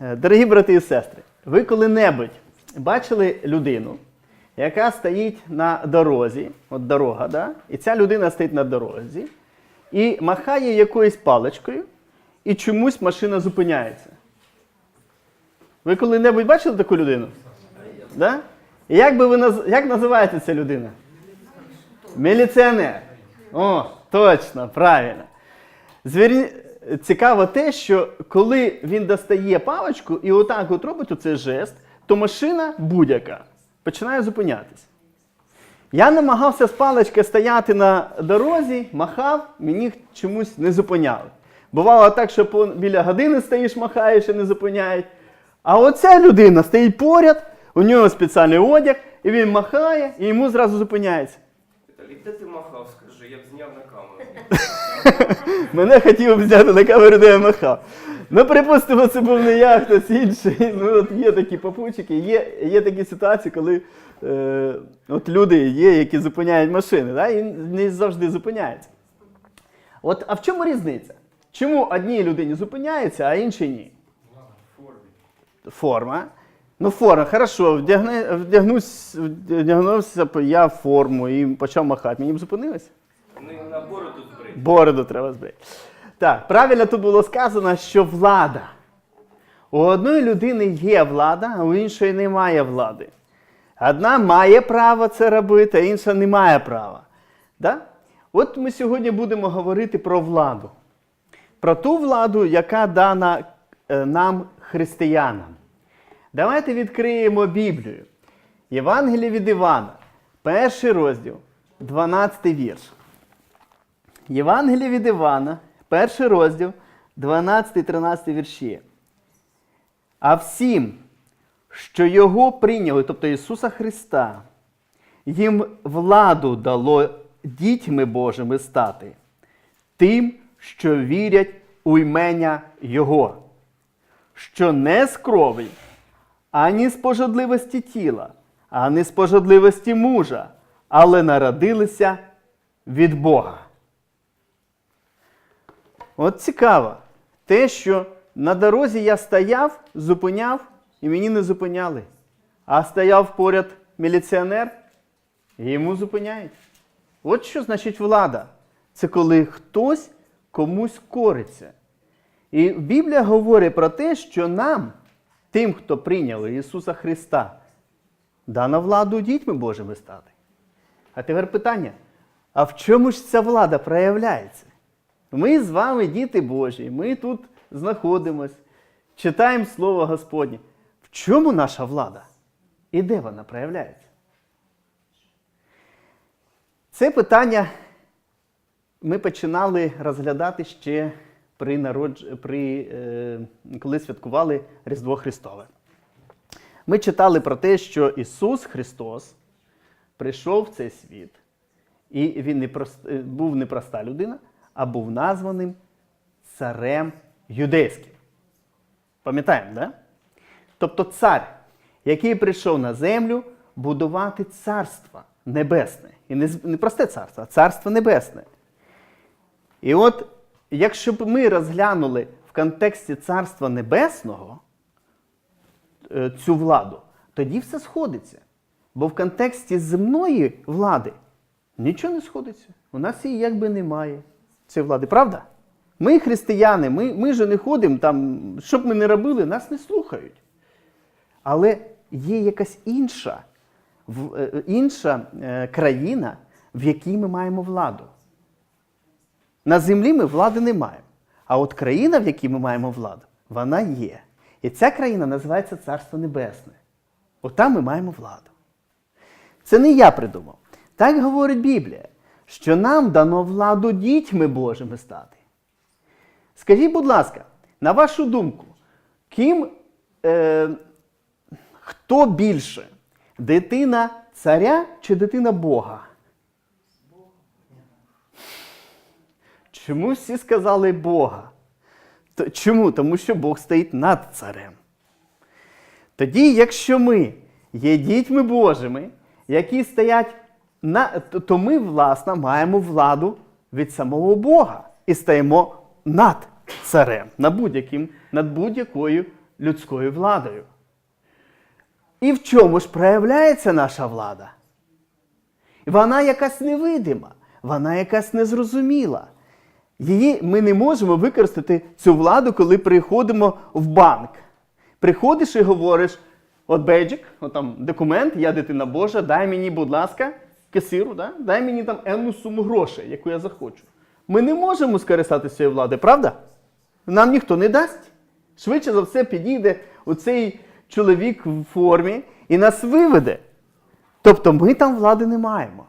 Е, Дорогі брати і сестри, ви коли-небудь бачили людину, яка стоїть на дорозі, от дорога, да? і ця людина стоїть на дорозі і махає якоюсь паличкою, і чомусь машина зупиняється. Ви коли-небудь бачили таку людину? Да? Як, би ви наз... як називається ця людина? Міліціонер. О, точно, правильно. Звірні... Цікаво те, що коли він достає паличку і отак от робить оцей жест, то машина будь-яка починає зупинятись. Я намагався з палички стояти на дорозі, махав, мені чомусь не зупиняли. Бувало так, що біля години стоїш, махаєш і не зупиняють. А оця людина стоїть поряд, у нього спеціальний одяг, і він махає, і йому зразу зупиняється. Віталій, де ти махав, скажи, я б зняв на камеру. Мене хотів взяти на камеру, махав. Ну, припустимо, це був не я, хтось інший. Ну, от є такі попутчики, є, є такі ситуації, коли е, от люди є, які зупиняють машини, да, і не завжди зупиняються. От, а в чому різниця? Чому одній людині зупиняється, а іншій ні? Форма. Ну, форма, хорошо, вдягне, вдягнусь, вдягнувся я в форму і почав махати. Мені б зупинилося? Вони на бороду треба збрити. Так, правильно тут було сказано, що влада. У одної людини є влада, а у іншої немає влади. Одна має право це робити, а інша не має права. Да? От ми сьогодні будемо говорити про владу. Про ту владу, яка дана е, нам, християнам. Давайте відкриємо Біблію. Євангеліє від Івана, перший розділ, 12 вірш. Євангеліє від Івана, перший розділ, 12-13 вірші. А всім, що його прийняли, тобто Ісуса Христа, їм владу дало дітьми Божими стати, тим, що вірять у імення Його, що не з крові, ані з пожадливості тіла, ані з пожадливості мужа, але народилися від Бога. От цікаво. Те, що на дорозі я стояв, зупиняв, і мені не зупиняли. А стояв поряд міліціонер, і йому зупиняють. От що значить влада. Це коли хтось комусь кориться. І Біблія говорить про те, що нам, тим, хто прийняли Ісуса Христа, дана владу дітьми Божими стати. А тепер питання: а в чому ж ця влада проявляється? Ми з вами діти Божі, ми тут знаходимось, читаємо Слово Господнє. В чому наша влада? І де вона проявляється? Це питання ми починали розглядати ще при народж... при, е... коли святкували Різдво Христове. Ми читали про те, що Ісус Христос прийшов в цей світ, і Він не прост... е, був не проста людина, а був названим царем юдейським. Пам'ятаємо, да? Тобто цар, який прийшов на землю будувати царство небесне. І не, просте царство, а царство небесне. І от, якщо б ми розглянули в контексті царства небесного е, цю владу, тоді все сходиться. Бо в контексті земної влади нічого не сходиться. У нас її якби немає цієї влади, правда? Ми християни, ми, ми же не ходимо там, що б ми не робили, нас не слухають. Але є якась інша, е, інша е, країна, в якій ми маємо владу. На землі ми влади не маємо. А от країна, в якій ми маємо владу, вона є. І ця країна називається Царство Небесне. От там ми маємо владу. Це не я придумав. Так говорить Біблія, що нам дано владу дітьми Божими стати. Скажіть, будь ласка, на вашу думку, ким, е, хто більше? Дитина царя чи дитина Бога? Чому всі сказали Бога? Чому? Тому що Бог стоїть над царем. Тоді, якщо ми є дітьми Божими, які стоять на, то- ми, власне, маємо владу від самого Бога і стаємо над царем, над будь-яким, над будь-якою людською владою. І в чому ж проявляється наша влада? Вона якась невидима, вона якась незрозуміла. Її ми не можемо використати цю владу, коли приходимо в банк. Приходиш і говориш: от бейджик, от там документ, я дитина Божа, дай мені, будь ласка, касиру, да? дай мені там енну суму грошей, яку я захочу. Ми не можемо скористатися цією владою, правда? Нам ніхто не дасть. Швидше за все підійде оцей чоловік в формі і нас виведе. Тобто ми там влади не маємо.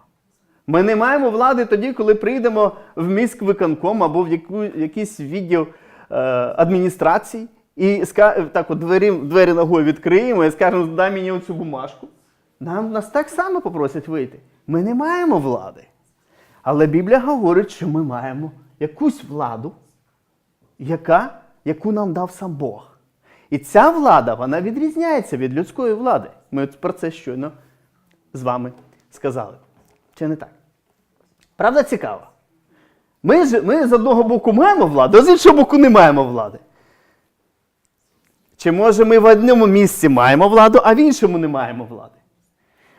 Ми не маємо влади тоді, коли прийдемо в міськвиконком або в якийсь відділ е, адміністрації і так от двері, двері ногою відкриємо і скажемо, дай мені оцю бумажку. Нам нас так само попросять вийти. Ми не маємо влади. Але Біблія говорить, що ми маємо якусь владу, яка, яку нам дав сам Бог. І ця влада вона відрізняється від людської влади. Ми про це щойно з вами сказали. Чи не так? Правда цікаво? Ми, ми з одного боку маємо владу, а з іншого боку не маємо влади. Чи може ми в одному місці маємо владу, а в іншому не маємо влади?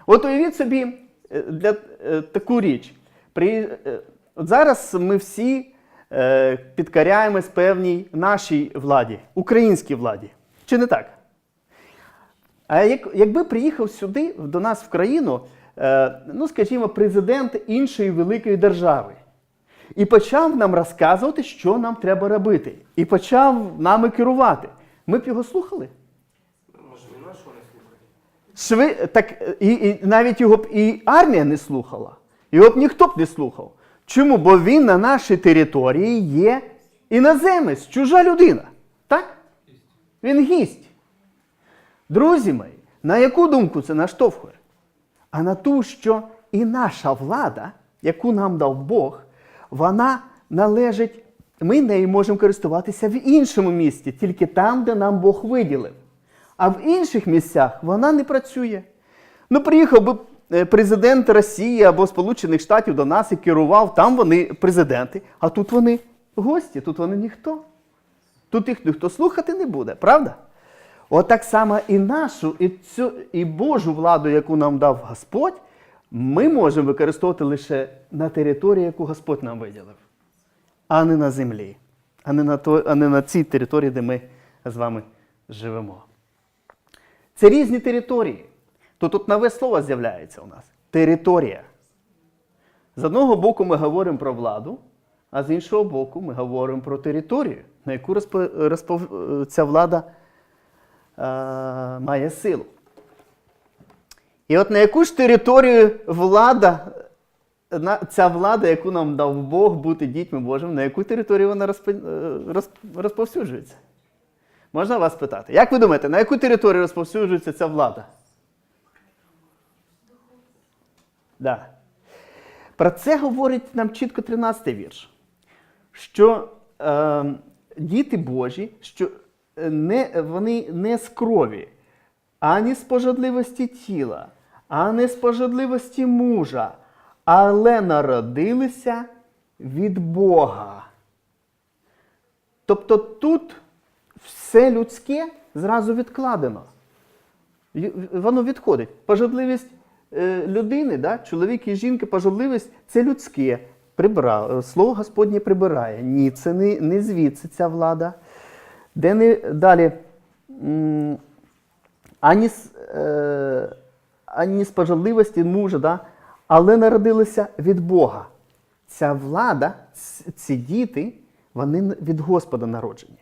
От уявіть собі для, е, таку річ. При, е, от зараз ми всі е, підкоряємось певній нашій владі, українській владі. Чи не так? А як, якби приїхав сюди, до нас в країну, е, ну, скажімо, президент іншої великої держави, і почав нам розказувати, що нам треба робити, і почав нами керувати, ми б його слухали? Може, і нашого не слухати? Шви... Так, і, і навіть його б і армія не слухала. Його б ніхто б не слухав. Чому? Бо він на нашій території є іноземець, чужа людина. Так? Він гість. Друзі мої, на яку думку це наштовхує? А на ту, що і наша влада, яку нам дав Бог, вона належить, ми нею можемо користуватися в іншому місті, тільки там, де нам Бог виділив. А в інших місцях вона не працює. Ну, приїхав би е, президент Росії або Сполучених Штатів до нас і керував, там вони президенти, а тут вони гості, тут вони ніхто. Тут їх ніхто слухати не буде, правда? От так само і нашу, і, цю, і Божу владу, яку нам дав Господь, ми можемо використовувати лише на території, яку Господь нам виділив, а не на землі, а не на, то, а не на цій території, де ми з вами живемо. Це різні території. То тут нове слово з'являється у нас територія. З одного боку ми говоримо про владу, а з іншого боку ми говоримо про територію, на яку розпо, розпов, ця влада е, має силу. І от на яку ж територію влада, ця влада, яку нам дав Бог бути дітьми Божими, на яку територію вона розпо, е, розповсюджується? Можна вас питати? Як ви думаєте, на яку територію розповсюджується ця влада? Да. Про це говорить нам чітко 13-й вірш. Що е, діти Божі, що е, не, вони не з крові, ані з пожадливості тіла, ані з пожадливості мужа, але народилися від Бога. Тобто тут все людське зразу відкладено. Воно відходить. Пожадливість е, людини, да? чоловік і жінки, пожадливість це людське. Прибра... Слово Господнє прибирає. Ні, це не, не звідси ця влада. Де не далі. Ані е, ані з пожадливості мужа, да? але народилися від Бога. Ця влада, ці діти, вони від Господа народжені.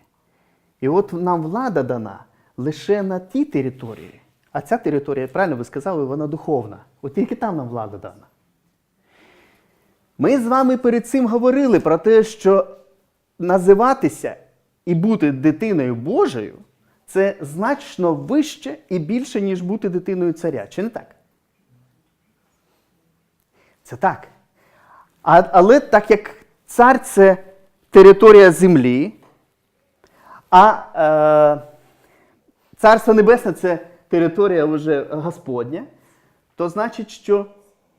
І от нам влада дана лише на тій території. А ця територія, правильно ви сказали, вона духовна. От тільки там нам влада дана. Ми з вами перед цим говорили про те, що називатися і бути дитиною Божою це значно вище і більше, ніж бути дитиною царя. Чи не так? Це так. А, але так як цар це територія землі, а е, Царство Небесне це територія вже Господня, то значить, що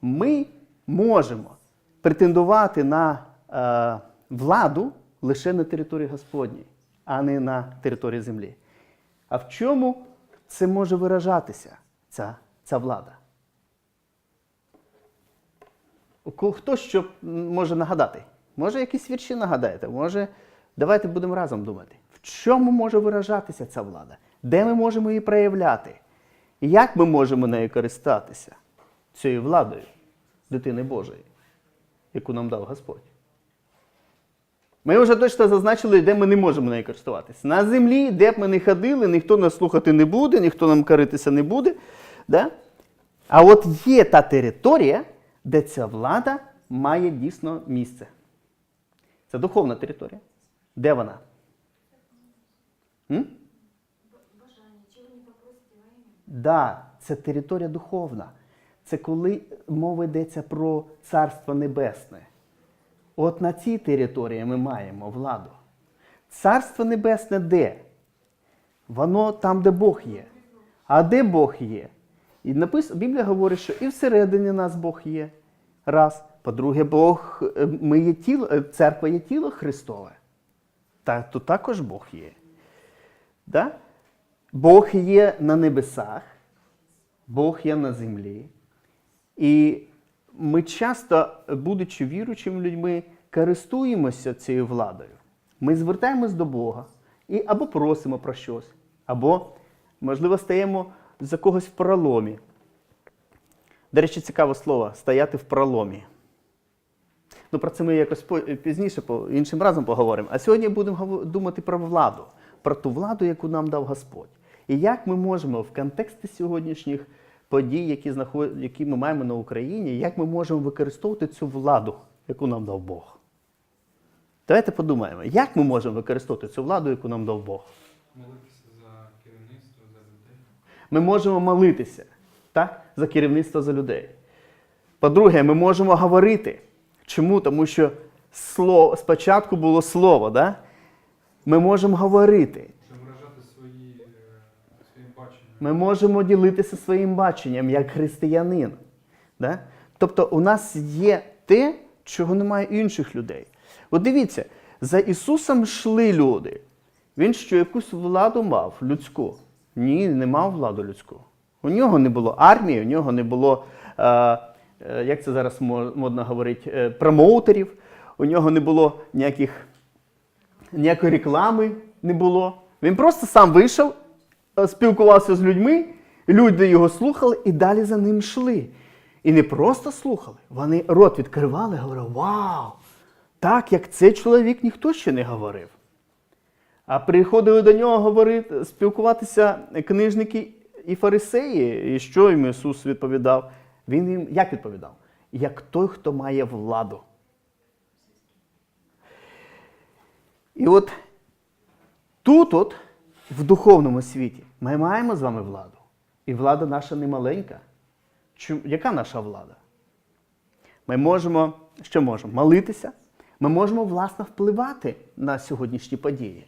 ми можемо претендувати на е, владу лише на території Господній, а не на території землі. А в чому це може виражатися, ця, ця влада? Хто що може нагадати? Може, якісь вірші нагадаєте? Може, давайте будемо разом думати. Чому може виражатися ця влада? Де ми можемо її проявляти? Як ми можемо нею користатися? Цією владою дитини Божої, яку нам дав Господь. Ми вже точно зазначили, де ми не можемо нею користуватися. На землі, де б ми не ходили, ніхто нас слухати не буде, ніхто нам каритися не буде. Да? А от є та територія, де ця влада має дійсно місце. Це духовна територія. Де вона? М? Да, це територія духовна. Це коли мова йдеться про Царство Небесне. От на цій території ми маємо владу. Царство Небесне де? Воно там, де Бог є. А де Бог є? І напис... Біблія говорить, що і всередині нас Бог є. Раз. По-друге, Бог, е, ми є тіло, е, церква є тіло Христове. Та, то також Бог є. Да? Бог є на небесах, Бог є на землі. І ми часто, будучи віруючими людьми, користуємося цією владою. Ми звертаємось до Бога і або просимо про щось, або, можливо, стаємо за когось в проломі. До речі, цікаве слово стояти в проломі. Ну, про це ми якось пізніше, іншим разом поговоримо. А сьогодні будемо думати про владу, про ту владу, яку нам дав Господь. І як ми можемо в контексті сьогоднішніх подій, які, знаход... які ми маємо на Україні, як ми можемо використовувати цю владу, яку нам дав Бог. Давайте подумаємо, як ми можемо використовувати цю владу, яку нам дав Бог. Молитися за керівництво, за людей. Ми можемо молитися так, за керівництво за людей. По-друге, ми можемо говорити. Чому? Тому що слово, спочатку було слово, да? Ми можемо говорити. Свої, е. Ми можемо ділитися своїм баченням як християнин. Да? Тобто у нас є те, чого немає інших людей. От дивіться, за Ісусом йшли люди. Він що якусь владу мав людську? Ні, не мав владу людську. У нього не було армії, у нього не було, е, е, як це зараз мо- модно говорити, промоутерів, у нього не було ніяких ніякої реклами не було. Він просто сам вийшов, е, спілкувався з людьми, люди його слухали і далі за ним йшли. І не просто слухали, вони рот відкривали і говорили: Вау! Так, як цей чоловік ніхто ще не говорив. А приходили до нього говорити, спілкуватися книжники і фарисеї. І що їм Ісус відповідав? Він їм як відповідав? Як той, хто має владу. І от тут, от, в духовному світі, ми маємо з вами владу. І влада наша не маленька. Чу- Яка наша влада? Ми можемо, що можемо? Молитися. Ми можемо, власне, впливати на сьогоднішні події.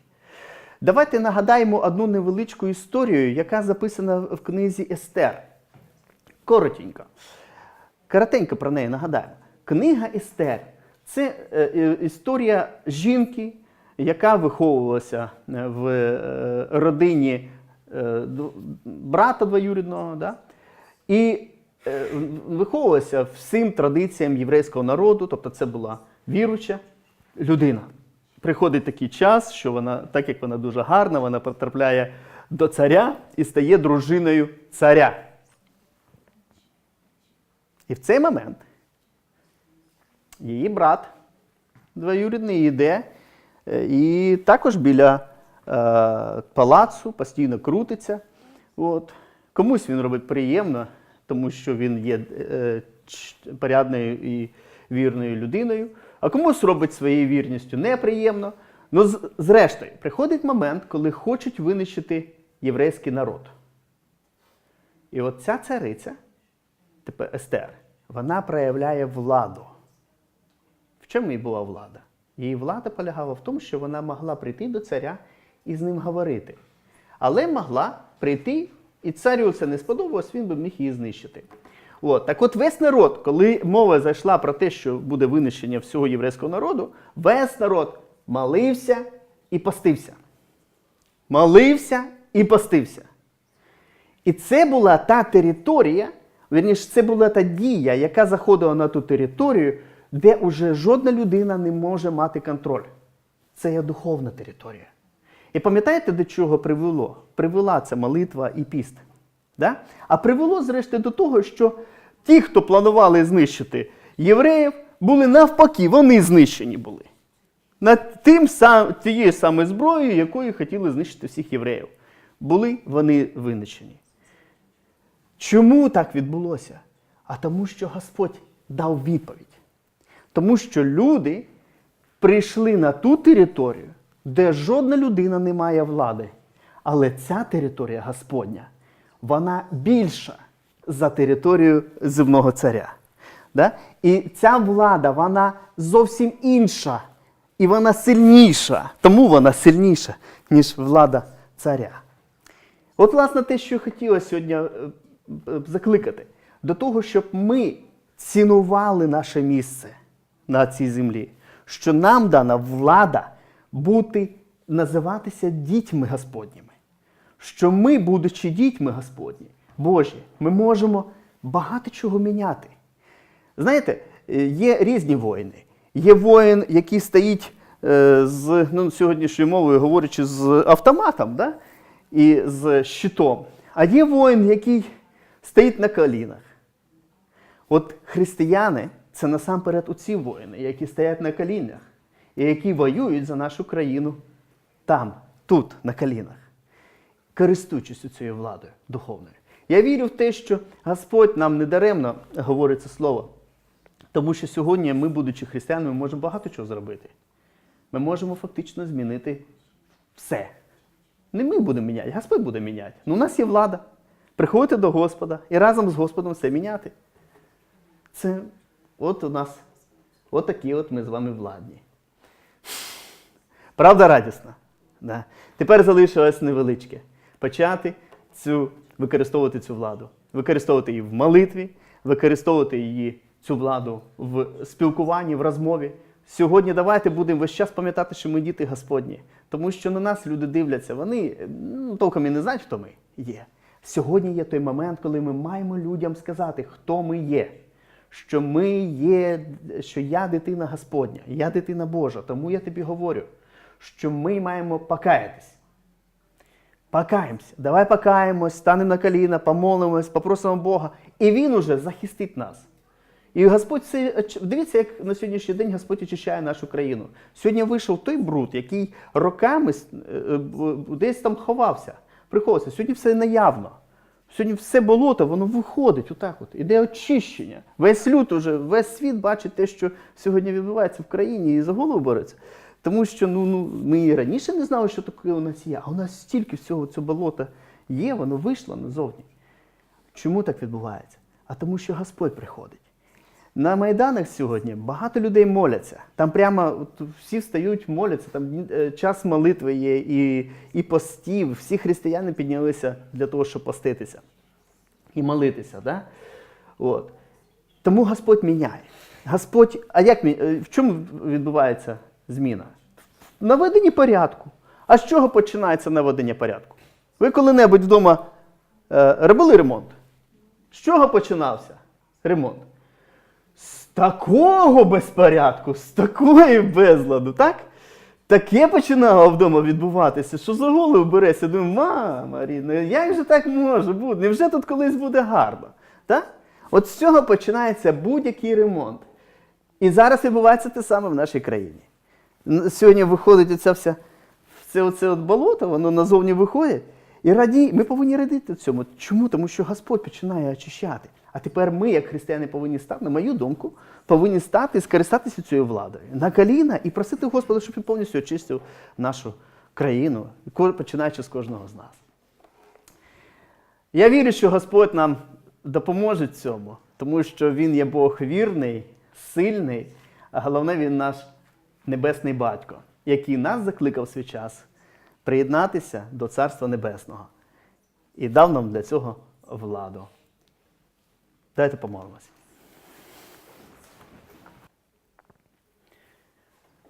Давайте нагадаємо одну невеличку історію, яка записана в книзі Естер. Коротенько. Коротенько про неї нагадаємо. Книга Естер це е, е, історія жінки, яка виховувалася е, в е, родині е, брата двоюрідного. Да? І виховувалася всім традиціям єврейського народу, тобто це була віруча людина. Приходить такий час, що вона, так як вона дуже гарна, вона потрапляє до царя і стає дружиною царя. І в цей момент її брат двоюрідний йде і також біля е, палацу постійно крутиться. От. Комусь він робить приємно, тому що він є е, порядною і вірною людиною, а комусь робить своєю вірністю неприємно. Ну, зрештою, приходить момент, коли хочуть винищити єврейський народ. І от ця цариця, тепер Естер, вона проявляє владу. В чому її була влада? Її влада полягала в тому, що вона могла прийти до царя і з ним говорити. Але могла прийти, і царю це не сподобалось, він би міг її знищити. От. Так от весь народ, коли мова зайшла про те, що буде винищення всього єврейського народу, весь народ молився і постився. Молився і постився. І це була та територія, вірніше, це була та дія, яка заходила на ту територію, де уже жодна людина не може мати контроль. Це є духовна територія. І пам'ятаєте, до чого привело? Привела це молитва і піст. Да? А привело, зрештою, до того, що ті, хто планували знищити євреїв, були навпаки, вони знищені були. Над тим сам, тією самою зброєю, якою хотіли знищити всіх євреїв. Були вони винищені. Чому так відбулося? А тому, що Господь дав відповідь. Тому що люди прийшли на ту територію, де жодна людина не має влади. Але ця територія Господня, вона більша за територію земного царя. Да? І ця влада, вона зовсім інша. І вона сильніша. Тому вона сильніша, ніж влада царя. От, власне, те, що я хотіла сьогодні е, е, закликати, до того, щоб ми цінували наше місце на цій землі, що нам дана влада бути, називатися дітьми Господніми. Що ми, будучи дітьми Господні, Божі, ми можемо багато чого міняти. Знаєте, е, є різні воїни. Є воїн, який стоїть е, з ну, сьогоднішньою мовою, говорячи, з автоматом да? і з щитом. А є воїн, який стоїть на колінах. От християни це насамперед оці воїни, які стоять на колінах і які воюють за нашу країну там, тут, на колінах, користуючись цією владою духовною. Я вірю в те, що Господь нам недаремно говорить це слово. Тому що сьогодні ми, будучи християнами, можемо багато чого зробити. Ми можемо фактично змінити все. Не ми будемо міняти, Господь буде міняти. Ну, у нас є влада. Приходьте до Господа і разом з Господом все міняти. Це от у нас от такі от ми з вами владні. Правда радісна? Да. Тепер залишилось невеличке. Почати цю, використовувати цю владу. Використовувати її в молитві, використовувати її, цю владу в спілкуванні, в розмові. Сьогодні давайте будемо весь час пам'ятати, що ми діти Господні. Тому що на нас люди дивляться, вони ну, толком і не знають, хто ми є. Сьогодні є той момент, коли ми маємо людям сказати, хто ми є. Що ми є, що я дитина Господня, я дитина Божа. Тому я тобі говорю, що ми маємо покаятись. Покаємося. Давай покаємось, станемо на коліна, помолимось, попросимо Бога. І Він уже захистить нас. І Господь це дивіться, як на сьогоднішній день Господь очищає нашу країну. Сьогодні вийшов той бруд, який роками е, е, десь там ховався, приховався. Сьогодні все наявно. Сьогодні все болото, воно виходить отак. От. Іде очищення. Весь люд уже, весь світ бачить те, що сьогодні відбувається в країні, і за голову бореться. Тому що ну, ну, ми і раніше не знали, що таке у нас є, а у нас стільки всього цього болота є, воно вийшло назовні. Чому так відбувається? А тому, що Господь приходить. На Майданах сьогодні багато людей моляться. Там прямо от, всі встають, моляться. Там е, час молитви є і, і постів. Всі християни піднялися для того, щоб поститися і молитися. Да? От. Тому Господь міняє. Господь, а як е, в чому відбувається зміна? В наведенні порядку. А з чого починається наведення порядку? Ви коли-небудь вдома е, робили ремонт? З чого починався ремонт? Такого безпорядку, з такої безладу, так? Таке починало вдома відбуватися, що за голову береся, думаю, мама рідна, як же так може бути? Невже тут колись буде гарно? Так? От з цього починається будь-який ремонт. І зараз відбувається те саме в нашій країні. Сьогодні виходить оця вся, це оце от болото, воно назовні виходить. І раді, ми повинні радити цьому. Чому? Тому що Господь починає очищати. А тепер ми, як християни, повинні стати, на мою думку, повинні стати скористатися цією владою на коліна і просити Господа, щоб він повністю очистив нашу країну, починаючи з кожного з нас. Я вірю, що Господь нам допоможе цьому, тому що Він є Бог вірний, сильний, а головне, Він наш небесний батько, який нас закликав в свій час приєднатися до Царства Небесного і дав нам для цього владу. Давайте помолимося.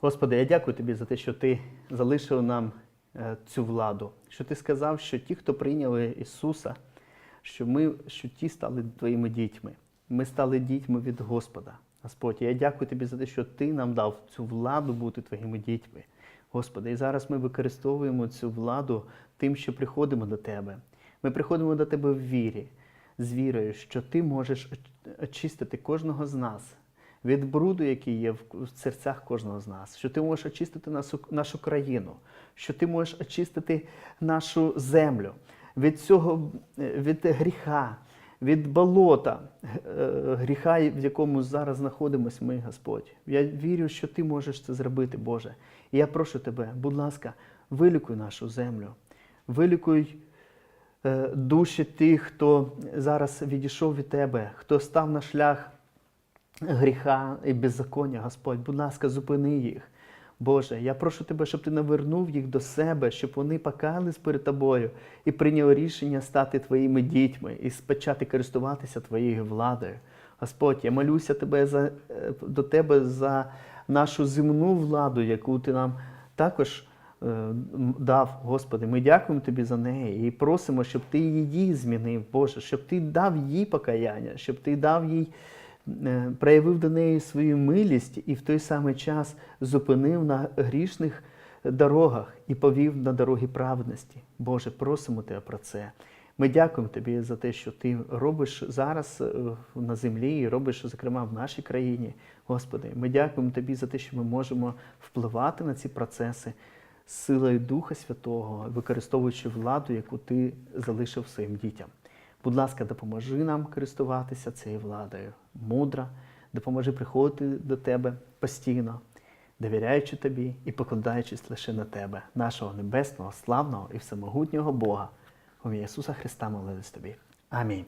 Господи, я дякую Тобі за те, що Ти залишив нам е, цю владу. Що ти сказав, що ті, хто прийняли Ісуса, що ми, що ті стали твоїми дітьми. Ми стали дітьми від Господа. Господь, я дякую тобі за те, що ти нам дав цю владу бути твоїми дітьми. Господи, і зараз ми використовуємо цю владу тим, що приходимо до Тебе. Ми приходимо до Тебе в вірі, з вірою, що Ти можеш очистити кожного з нас від бруду, який є в серцях кожного з нас, що ти можеш очистити нашу, нашу країну, що ти можеш очистити нашу землю від цього, від гріха, від болота, е, гріха, в якому зараз знаходимось ми, Господь. Я вірю, що ти можеш це зробити, Боже. І я прошу тебе, будь ласка, вилікуй нашу землю, вилікуй душі тих, хто зараз відійшов від тебе, хто став на шлях гріха і беззаконня, Господь. Будь ласка, зупини їх. Боже, я прошу тебе, щоб ти навернув їх до себе, щоб вони покаялись перед тобою і прийняли рішення стати твоїми дітьми і почати користуватися твоєю владою. Господь, я молюся тебе за, е, до тебе за нашу земну владу, яку ти нам також е, дав, Господи. Ми дякуємо тобі за неї і просимо, щоб ти її змінив, Боже, щоб ти дав їй покаяння, щоб ти дав їй е, проявив до неї свою милість і в той самий час зупинив на грішних дорогах і повів на дороги праведності. Боже, просимо Тебе про це. Ми дякуємо Тобі за те, що Ти робиш зараз е, на землі і робиш, зокрема, в нашій країні. Господи, ми дякуємо Тобі за те, що ми можемо впливати на ці процеси силою Духа Святого, використовуючи владу, яку Ти залишив своїм дітям. Будь ласка, допоможи нам користуватися цією владою мудро, допоможи приходити до тебе постійно, довіряючи тобі і покладаючись лише на тебе, нашого небесного, славного і всемогутнього Бога. Ім'я Ісуса Христа молились тобі. Амінь.